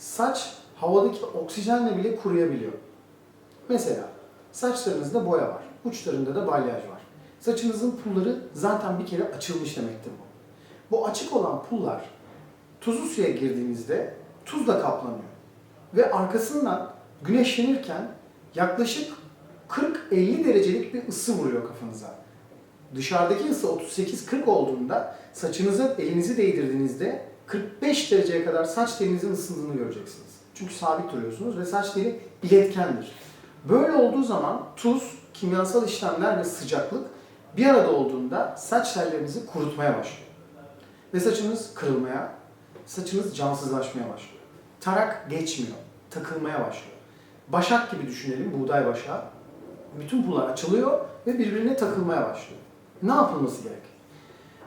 saç havadaki oksijenle bile kuruyabiliyor. Mesela saçlarınızda boya var, uçlarında da balyaj var. Saçınızın pulları zaten bir kere açılmış demektir bu. Bu açık olan pullar tuzlu suya girdiğinizde tuzla kaplanıyor. Ve arkasından güneşlenirken yaklaşık 40-50 derecelik bir ısı vuruyor kafanıza. Dışarıdaki ısı 38-40 olduğunda saçınıza elinizi değdirdiğinizde 45 dereceye kadar saç telinizin ısındığını göreceksiniz. Çünkü sabit duruyorsunuz ve saç teli iletkendir. Böyle olduğu zaman tuz, kimyasal işlemler ve sıcaklık bir arada olduğunda saç tellerinizi kurutmaya başlıyor. Ve saçınız kırılmaya, saçınız cansızlaşmaya başlıyor. Tarak geçmiyor, takılmaya başlıyor. Başak gibi düşünelim, buğday başağı. Bütün pullar açılıyor ve birbirine takılmaya başlıyor. Ne yapılması gerek?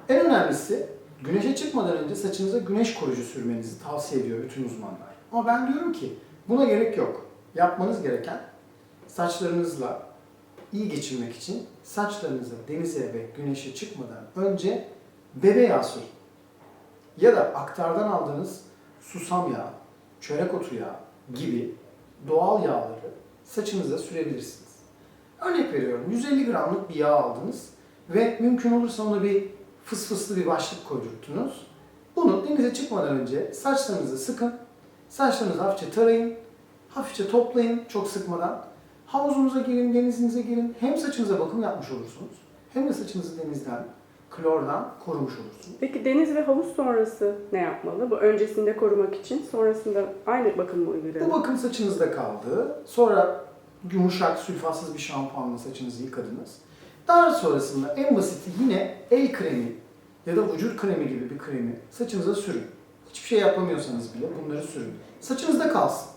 En önemlisi güneşe çıkmadan önce saçınıza güneş koruyucu sürmenizi tavsiye ediyor bütün uzmanlar. Ama ben diyorum ki buna gerek yok. Yapmanız gereken saçlarınızla iyi geçinmek için saçlarınıza denize ve güneşe çıkmadan önce bebe yağı sürün. Ya da aktardan aldığınız susam yağı, çörek otu yağı gibi doğal yağları saçınıza sürebilirsiniz. Örnek veriyorum 150 gramlık bir yağ aldınız ve mümkün olursa ona bir fısfıslı bir başlık koydurttunuz. Bunu denize çıkmadan önce saçlarınızı sıkın, saçlarınızı hafifçe tarayın, hafifçe toplayın çok sıkmadan. Havuzunuza girin, denizinize girin. Hem saçınıza bakım yapmış olursunuz, hem de saçınızı denizden, klordan korumuş olursunuz. Peki deniz ve havuz sonrası ne yapmalı? Bu öncesinde korumak için, sonrasında aynı bakım mı Bu uygulayalım? bakım saçınızda kaldı. Sonra yumuşak, sülfatsız bir şampuanla saçınızı yıkadınız. Daha sonrasında en basiti yine el kremi ya da vücut kremi gibi bir kremi saçınıza sürün. Hiçbir şey yapamıyorsanız bile bunları sürün. Saçınızda kalsın.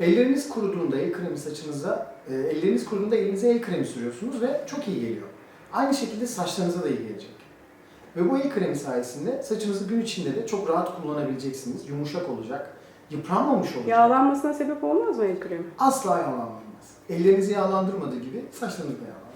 Elleriniz kuruduğunda el kremi saçınıza, e, elleriniz kuruduğunda elinize el kremi sürüyorsunuz ve çok iyi geliyor. Aynı şekilde saçlarınıza da iyi gelecek. Ve bu el kremi sayesinde saçınızı gün içinde de çok rahat kullanabileceksiniz. Yumuşak olacak, yıpranmamış olacak. Yağlanmasına sebep olmaz mı el kremi? Asla yağlanmaz. Ellerinizi yağlandırmadığı gibi saçlarınızı da yağlandırmaz.